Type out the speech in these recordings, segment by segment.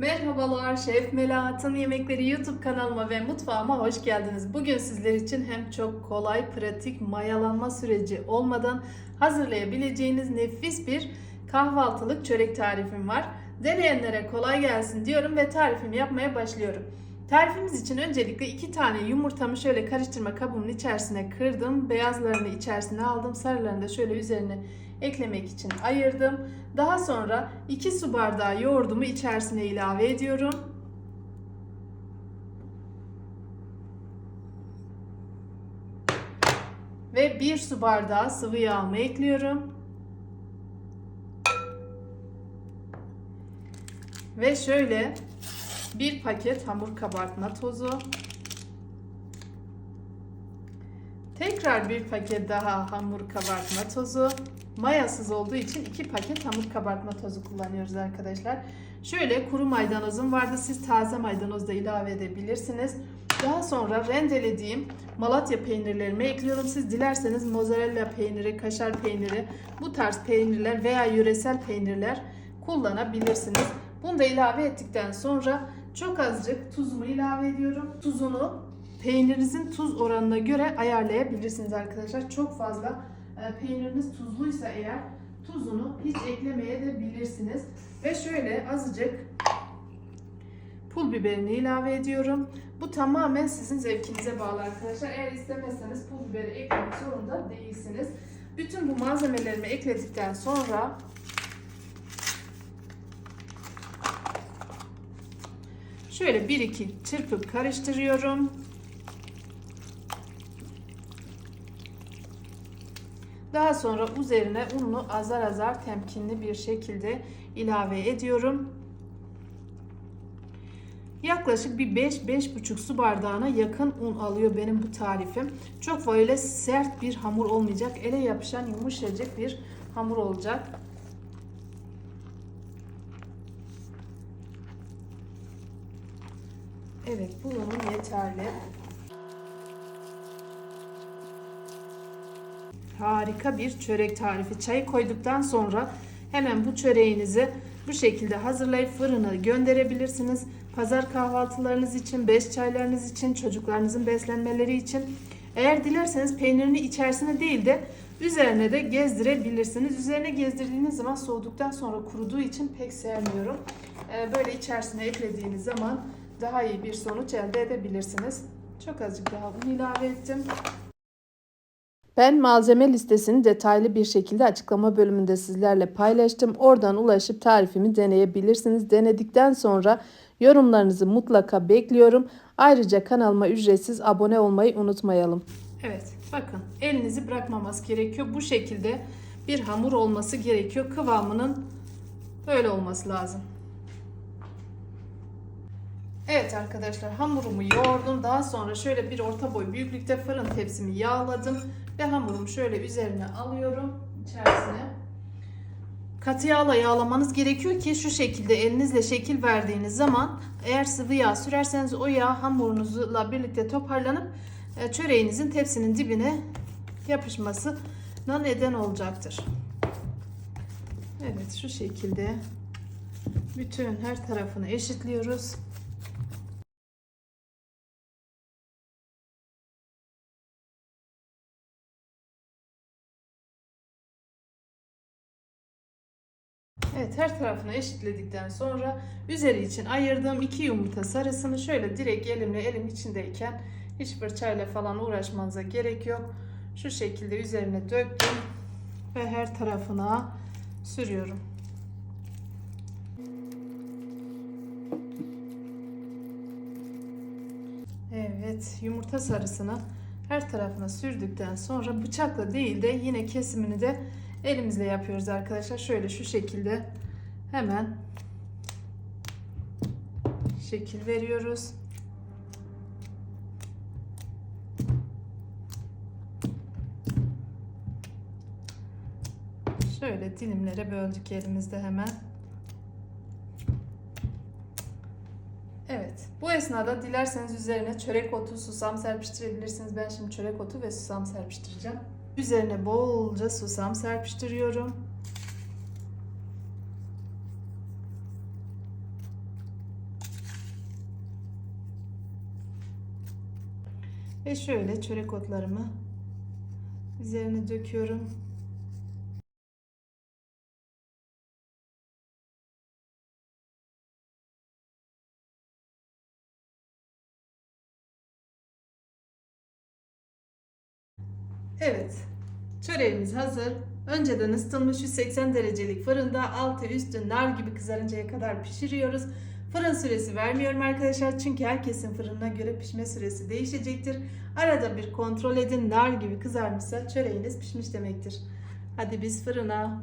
Merhabalar, Şef Melahat'ın Yemekleri YouTube kanalıma ve mutfağıma hoş geldiniz. Bugün sizler için hem çok kolay, pratik, mayalanma süreci olmadan hazırlayabileceğiniz nefis bir kahvaltılık çörek tarifim var. Deneyenlere kolay gelsin diyorum ve tarifimi yapmaya başlıyorum. Tarifimiz için öncelikle iki tane yumurtamı şöyle karıştırma kabımın içerisine kırdım. Beyazlarını içerisine aldım. Sarılarını da şöyle üzerine eklemek için ayırdım. Daha sonra 2 su bardağı yoğurdumu içerisine ilave ediyorum. Ve 1 su bardağı sıvı yağımı ekliyorum. Ve şöyle bir paket hamur kabartma tozu. Tekrar bir paket daha hamur kabartma tozu. Mayasız olduğu için iki paket hamur kabartma tozu kullanıyoruz arkadaşlar. Şöyle kuru maydanozum vardı. Siz taze maydanoz da ilave edebilirsiniz. Daha sonra rendelediğim Malatya peynirlerimi ekliyorum. Siz dilerseniz mozzarella peyniri, kaşar peyniri, bu tarz peynirler veya yöresel peynirler kullanabilirsiniz. Bunu da ilave ettikten sonra çok azıcık tuzumu ilave ediyorum. Tuzunu peynirinizin tuz oranına göre ayarlayabilirsiniz arkadaşlar. Çok fazla peyniriniz tuzluysa eğer tuzunu hiç eklemeye de bilirsiniz. Ve şöyle azıcık pul biberini ilave ediyorum. Bu tamamen sizin zevkinize bağlı arkadaşlar. Eğer istemezseniz pul biberi eklemek zorunda değilsiniz. Bütün bu malzemelerimi ekledikten sonra şöyle bir iki çırpıp karıştırıyorum. Daha sonra üzerine ununu azar azar temkinli bir şekilde ilave ediyorum. Yaklaşık bir 5-5,5 su bardağına yakın un alıyor benim bu tarifim. Çok böyle sert bir hamur olmayacak. Ele yapışan yumuşacık bir hamur olacak. Evet bu unum yeterli. Harika bir çörek tarifi. Çayı koyduktan sonra hemen bu çöreğinizi bu şekilde hazırlayıp fırına gönderebilirsiniz. Pazar kahvaltılarınız için, beş çaylarınız için, çocuklarınızın beslenmeleri için. Eğer dilerseniz peynirini içerisine değil de üzerine de gezdirebilirsiniz. Üzerine gezdirdiğiniz zaman soğuduktan sonra kuruduğu için pek sevmiyorum. Ee, Böyle içerisine eklediğiniz zaman daha iyi bir sonuç elde edebilirsiniz. Çok azıcık daha un ilave ettim. Ben malzeme listesini detaylı bir şekilde açıklama bölümünde sizlerle paylaştım. Oradan ulaşıp tarifimi deneyebilirsiniz. Denedikten sonra yorumlarınızı mutlaka bekliyorum. Ayrıca kanalıma ücretsiz abone olmayı unutmayalım. Evet bakın elinizi bırakmaması gerekiyor. Bu şekilde bir hamur olması gerekiyor. Kıvamının böyle olması lazım. Evet arkadaşlar hamurumu yoğurdum. Daha sonra şöyle bir orta boy büyüklükte fırın tepsimi yağladım. Ve hamurumu şöyle üzerine alıyorum içerisine. Katı yağla yağlamanız gerekiyor ki şu şekilde elinizle şekil verdiğiniz zaman eğer sıvı yağ sürerseniz o yağ hamurunuzla birlikte toparlanıp e, çöreğinizin tepsinin dibine yapışmasına neden olacaktır. Evet şu şekilde bütün her tarafını eşitliyoruz. Evet her tarafını eşitledikten sonra üzeri için ayırdığım iki yumurta sarısını şöyle direkt elimle elim içindeyken hiç fırçayla falan uğraşmanıza gerek yok. Şu şekilde üzerine döktüm ve her tarafına sürüyorum. Evet yumurta sarısını her tarafına sürdükten sonra bıçakla değil de yine kesimini de elimizle yapıyoruz arkadaşlar. Şöyle şu şekilde hemen şekil veriyoruz. Şöyle dilimlere böldük elimizde hemen. Evet. Bu esnada dilerseniz üzerine çörek otu, susam serpiştirebilirsiniz. Ben şimdi çörek otu ve susam serpiştireceğim. Üzerine bolca susam serpiştiriyorum. Ve şöyle çörek otlarımı üzerine döküyorum. Evet. Çöreğimiz hazır. Önceden ısıtılmış 180 derecelik fırında altı üstü nar gibi kızarıncaya kadar pişiriyoruz. Fırın süresi vermiyorum arkadaşlar çünkü herkesin fırınına göre pişme süresi değişecektir. Arada bir kontrol edin nar gibi kızarmışsa çöreğiniz pişmiş demektir. Hadi biz fırına.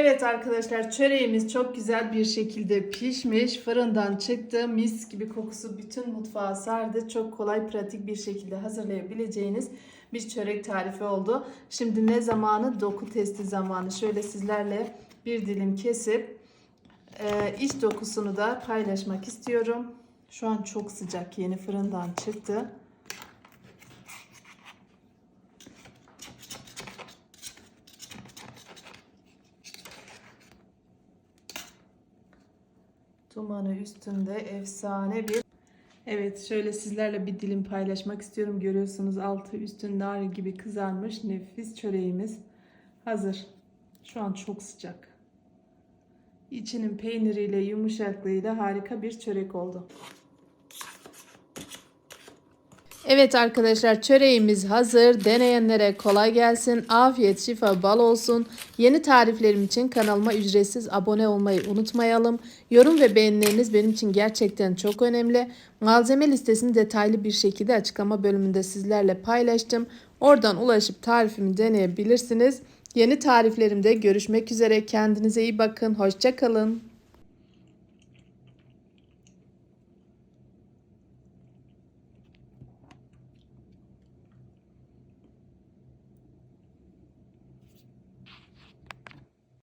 Evet arkadaşlar çöreğimiz çok güzel bir şekilde pişmiş. Fırından çıktı. Mis gibi kokusu bütün mutfağı sardı. Çok kolay pratik bir şekilde hazırlayabileceğiniz bir çörek tarifi oldu. Şimdi ne zamanı? Doku testi zamanı. Şöyle sizlerle bir dilim kesip e, iç dokusunu da paylaşmak istiyorum. Şu an çok sıcak. Yeni fırından çıktı. Dumanı üstünde efsane bir Evet şöyle sizlerle bir dilim paylaşmak istiyorum. Görüyorsunuz altı üstü nar gibi kızarmış nefis çöreğimiz hazır. Şu an çok sıcak. İçinin peyniriyle yumuşaklığıyla harika bir çörek oldu. Evet arkadaşlar çöreğimiz hazır. Deneyenlere kolay gelsin. Afiyet, şifa, bal olsun. Yeni tariflerim için kanalıma ücretsiz abone olmayı unutmayalım. Yorum ve beğenileriniz benim için gerçekten çok önemli. Malzeme listesini detaylı bir şekilde açıklama bölümünde sizlerle paylaştım. Oradan ulaşıp tarifimi deneyebilirsiniz. Yeni tariflerimde görüşmek üzere. Kendinize iyi bakın. Hoşça kalın.